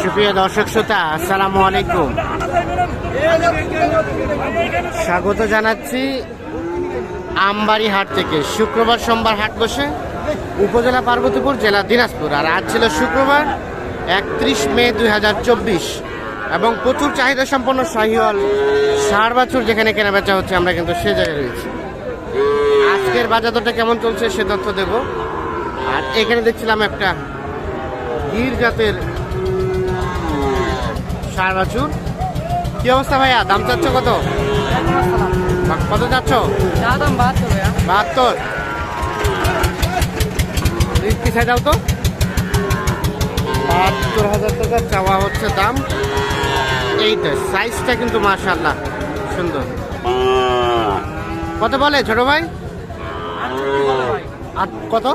সুপ্রিয় দর্শক শ্রোতা, আসসালামু আলাইকুম। স্বাগত জানাচ্ছি আমবাড়ি হাট থেকে। শুক্রবার সোমবার হাট বসে উপজেলা পার্বতীপুর, জেলা দিনাজপুর। আর আজ ছিল শুক্রবার একত্রিশ মে দুই হাজার চব্বিশ। এবং প্রচুর চাহিদা সম্পন্ন শাহিওয়াল ষাড় বাছুর যেখানে কেনা বেচা হচ্ছে, আমরা কিন্তু সে জায়গায় রয়েছি। আজকের বাজার দরটা কেমন চলছে সে তথ্য দেব। আর এখানে দেখছিলাম একটা গির জাতের ষাড় বাছুর। কি অবস্থা ভাইয়া? দাম চাচ্ছ কত? কত চাচ্ছ? দাম বাহাত্তর কি সাই দাও তো? বাহাত্তর হাজার টাকা চাওয়া হচ্ছে দাম। এইটা সাইজটা কিন্তু মাশাল্লাহ সুন্দর। কত বলে ছোট ভাই। আট কত?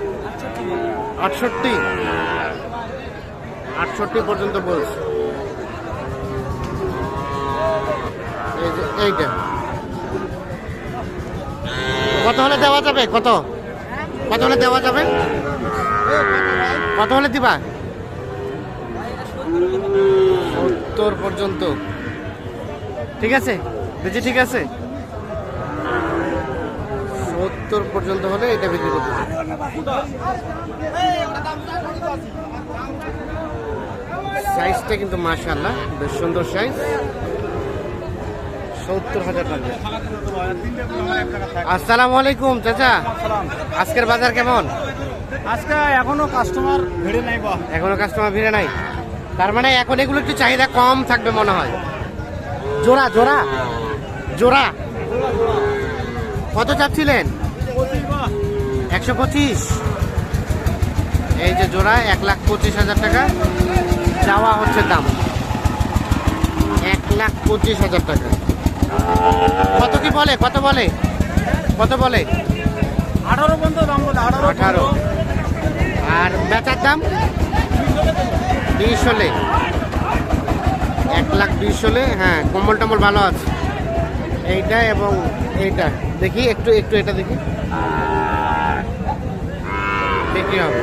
আটষট্টি। আটষট্টি পর্যন্ত বলছে। এই এইটা। কত হলে দেওয়া যাবে? কত? কত হলে দেওয়া যাবে? কত হলে দিবা? সত্তর পর্যন্ত। ঠিক আছে? বেশি ঠিক আছে? সত্তর পর্যন্ত হলে এটা বিক্রি করতে। সাইজটা কিন্তু মাশাল্লাহ বেশ সুন্দর সাইজ। সত্তর হাজার টাকা। আসসালামু আলাইকুম চাচা। আজকের বাজার কেমন? আজকে এখনও কাস্টমার ভিড়ে নাই বা। এখনও কাস্টমার ভিড়ে নাই? তার মানে এখন এগুলো একটু চাহিদা কম থাকবে মনে হয়। জোড়া জোড়া? জোড়া? কত চাচ্ছিলেন? একশো পঁচিশ। এই যে জোড়া এক লাখ পঁচিশ হাজার টাকা। চাওয়া হচ্ছে দাম। এক লাখ পঁচিশ হাজার টাকা। কত কি বলে? কত বলে? কত বলে? আঠারো পর্যন্ত দাম বলে আঠারো আর বেচার দাম? বিশ হলে এক লাখ বিশ হলে হ্যাঁ কম্বল টম্বল ভালো আছে। এইটা এবং এইটা। দেখি একটু একটু এটা দেখি। বিক্রি হবে।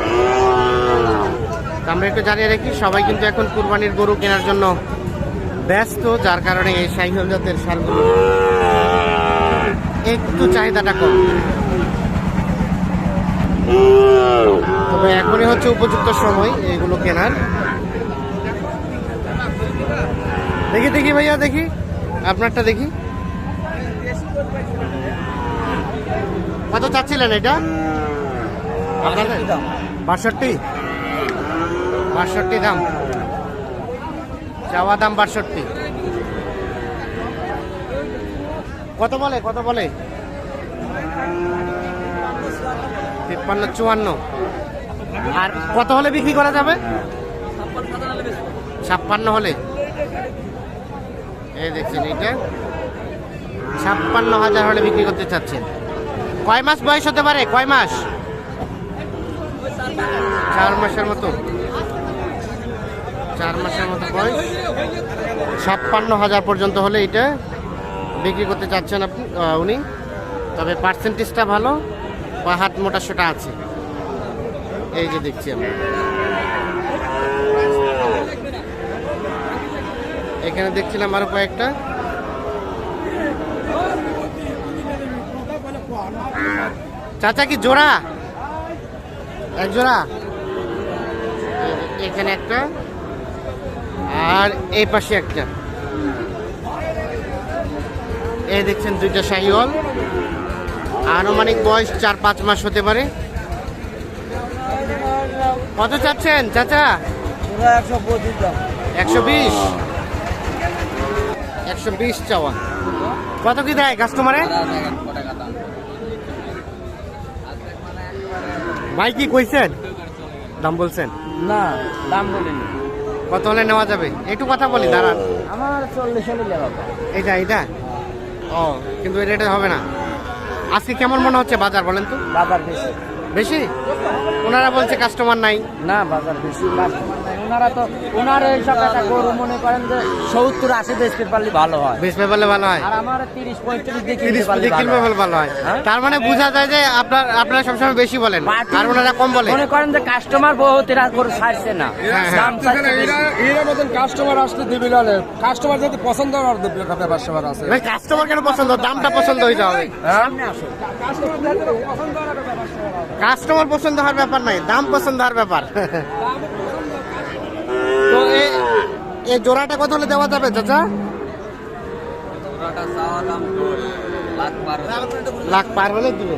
আমরা একটু জানিয়ে রাখি, সবাই কিন্তু এখন কুরবানির গরু কেনার জন্য ব্যস্ত, যার কারণে এই সাইকেল জাতের সারগুলো একটু চাহিদাটা কম। তবে এখনই হচ্ছে উপযুক্ত সময় এগুলো কেনার। দেখি দেখি ভাইয়া, দেখি। আপনারটা দেখি। কত চাচ্ছিলেন এটা? বাষট্টি? বাষট্টি দাম। চাওয়া দাম বাষট্টি। কত বলে কত বলে? তিপ্পান্ন, চুয়ান্ন। আর কত হলে বিক্রি করা যাবে? ছাপ্পান্ন হলে। এই দেখছেন এইটা। ছাপ্পান্ন হাজার হলে বিক্রি করতে চাচ্ছেন। কয় মাস বয়স হতে পারে? কয় মাস? চার মাসের মতো। চার মাসের মতো বয়স। ছাপ্পান্ন হাজার পর্যন্ত হলে এটা বিক্রি করতে চাচ্ছেন আপনি উনি। তবে পার্সেন্টেজটা ভালো, বা হাত মোটা সোটা আছে। এই যে দেখছি আমরা। এখানে দেখছিলাম আরও কয়েকটা। চাচা কি জোড়া? এক জোড়া? এখানে একটা। আর এই পাশে একটা। এই দেখছেন দুইটা শাহিওয়াল। আনুমানিক বয়স চার পাঁচ মাস হতে পারে। কত চাচ্ছেন চাচা? একশো একশো বিশ। একশো বিশ চাওয়া। কত কি দেয় কাস্টমারে ভাই কি কইছেন? দাম বলছেন? না দাম বলিনি। কত হলে নেওয়া যাবে? একটু কথা বলি দাঁড়ান। আমার চল্লিশ হলে এটা এটা ও কিন্তু এই রেটে হবে না। আজকে কেমন মনে হচ্ছে বাজার বলেন তো? বাজার বেশি। বেশি? ওনারা বলছে কাস্টমার নাই। না বাজার বেশি ওনারা তো ওনার এই সব একটা গরু মনে করেন যে সত্তর আশি বেচতে পারলে ভালো হয়। বেশ পেপারলে ভালো হয়। আর আমার তিরিশ পঁয়ত্রিশ দিয়ে তিরিশ কিনতে পারলে ভালো হয়। হয়। হ্যাঁ? তার মানে বোঝা যায় যে আপনার আপনারা সবসময় বেশি বলেন। আর ওনারা কম বলে। মনে করেন যে কাস্টমার বহুত এরা গরু ছাড়ছে না। হ্যাঁ, হ্যাঁ। দাম বেশি। মতন কাস্টমার আসতে দিবি না কাস্টমার যদি পছন্দ আর দিবি ব্যবসা আছে। ভাই কাস্টমার কেন পছন্দ? দামটা পছন্দ হইতে হবে। কাস্টমার পছন্দ হওয়ার ব্যাপার নাই দাম পছন্দ হওয়ার ব্যাপার। এই জোড়াটা কত হলে দেওয়া যাবে চাচা? লাখ পার হলে দিবে।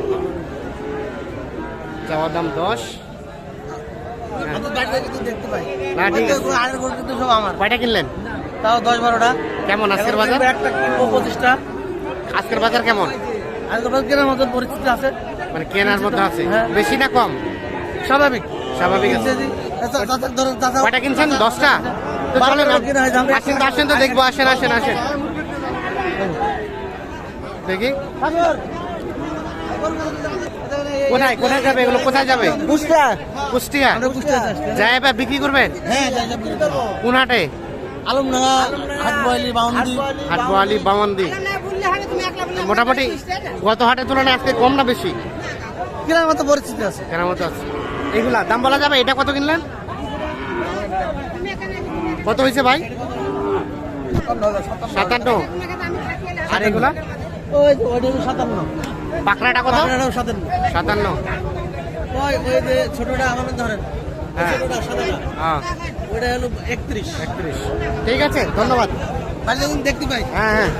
চাওয়ার দাম দশ। না ঠিক আছে। কয়টা কিনলেন? তাও দশ বারোটা। কেমন আজকের বাজার? পঁচিশটা। আজকের বাজার কেমন? কেনার মতন পরিস্থিতি আছে। মানে কেনার মধ্যে আছে। হ্যাঁ। বেশি না কম? স্বাভাবিক। স্বাভাবিক আছে। কয়টা কিনছেন? দশটা? আসেন তো আসেন তো দেখব আসেন আসেন আসেন। দেখি। কোথায় কোথায় যাবে এগুলো? কোথায় যাবে? কুষ্টিয়া। যায় বিক্রি করবেন? হ্যাঁ কোন হাটে? আলমডাঙ্গা বাউন্দি মোটামুটি গত হাটের তুলনায় আজকে কম না বেশি? কেনার মতো পরিস্থিতি আছে। কেনার মতো আছে। এগুলা দাম বলা যাবে? এটা কত কিনলেন? কত হয়েছে ভাই? সাতান্ন। আর এগুলা? পাকড়াটা কত? সাতান্ন। ধরেন হ্যাঁ। হ্যাঁ ঠিক আছে, ধন্যবাদ। দেখতে পাই হ্যাঁ হ্যাঁ।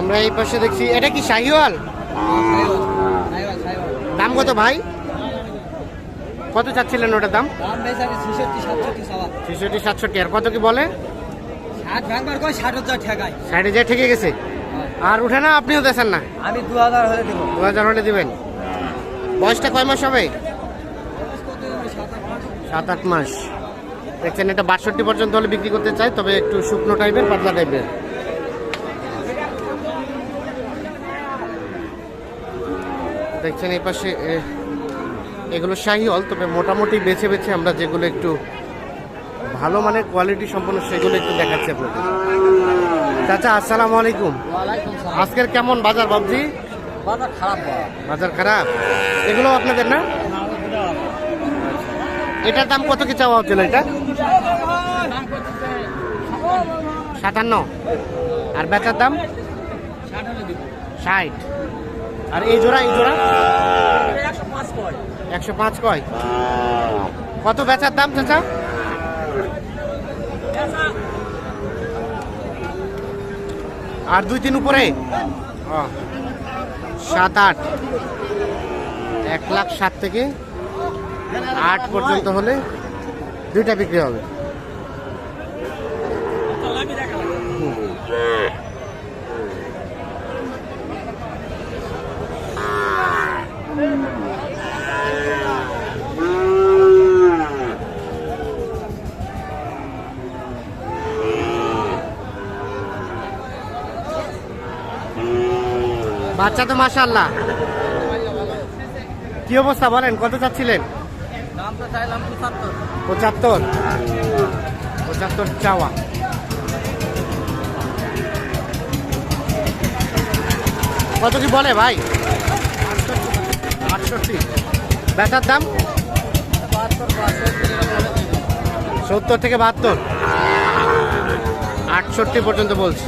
আমরা এই পাশে দেখছি, এটা কি শাহিওয়াল? দাম কত ভাই? কত চাচ্ছিলেন ওটার দাম? ছেষট্টি সাতষট্টি আর কত কি বলে? ষাট হাজার ঠেকে গেছে। আর উঠে না আপনিও দেখান না? আমি দু হাজার হলে দেবো। দু হাজার হলে দিবেন। বয়সটা কয় মাস হবে? সাত আট মাস। দেখছেন এটা বাষট্টি পর্যন্ত হলে বিক্রি করতে চাই তবে একটু শুকনো টাইপের পাতলা টাইপের দেখছেন এই পাশে এগুলো শাহিওয়াল তবে মোটামুটি বেছে বেছে আমরা যেগুলো একটু ভালো মানের কোয়ালিটি সম্পন্ন সেগুলো একটু দেখাচ্ছি আপনাদের। চাচা আসসালামু আলাইকুম। আজকের কেমন বাজার বাবজি বাজার খারাপ বাজার খারাপ? এগুলো আপনাদের না? এটার দাম কত কি চাওয়া হচ্ছিল এটা? সাতান্ন। আর বেচার দাম? ষাট আর এই জোড়া এই জোড়া? একশো পাঁচ কয়? কত বেচার দাম চাচা? আর দুই তিন উপরে? ও, সাত আট। এক লাখ সাত থেকে আট পর্যন্ত হলে দুইটা বিক্রি হবে। বাচ্চা তো মাশাল্লাহ কি অবস্থা বলেন, কত চাচ্ছিলেন? পঁচাত্তর। পঁচাত্তর চাওয়া। কত কি বলে ভাই? আটষট্টি। বেচার দাম? সত্তর থেকে বাহাত্তর। আটষট্টি পর্যন্ত বলছি।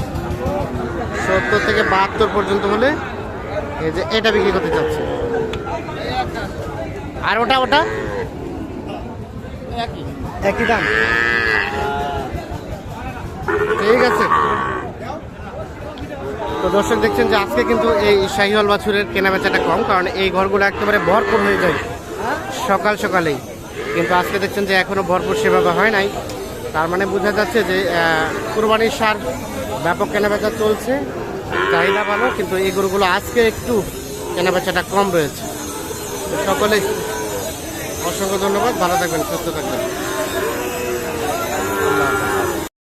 সত্তর থেকে বাহাত্তর পর্যন্ত হলে এই যে এটা বিক্রি করতে চাচ্ছি। আর ওটা ওটা? একই দাম। ঠিক আছে। তো দর্শক দেখছেন যে আজকে কিন্তু এই শাহিওয়াল বাছুরের কেনা বেচাটা কম, কারণ এই ঘরগুলো একেবারে ভরপুর হয়ে যায় সকাল সকালেই। কিন্তু আজকে দেখছেন যে এখনও ভরপুর সেভাবে হয় নাই। তার মানে বোঝা যাচ্ছে যে কুরবানির সার ব্যাপক কেনাবেচা চলছে। চাহিদা ভালো, কিন্তু এই গরুগুলো আজকে একটু কেনাবেচাটা কম রয়েছে সকলে অসংখ্য ধন্যবাদ, ভালো থাকবেন, সুস্থ থাকবেন।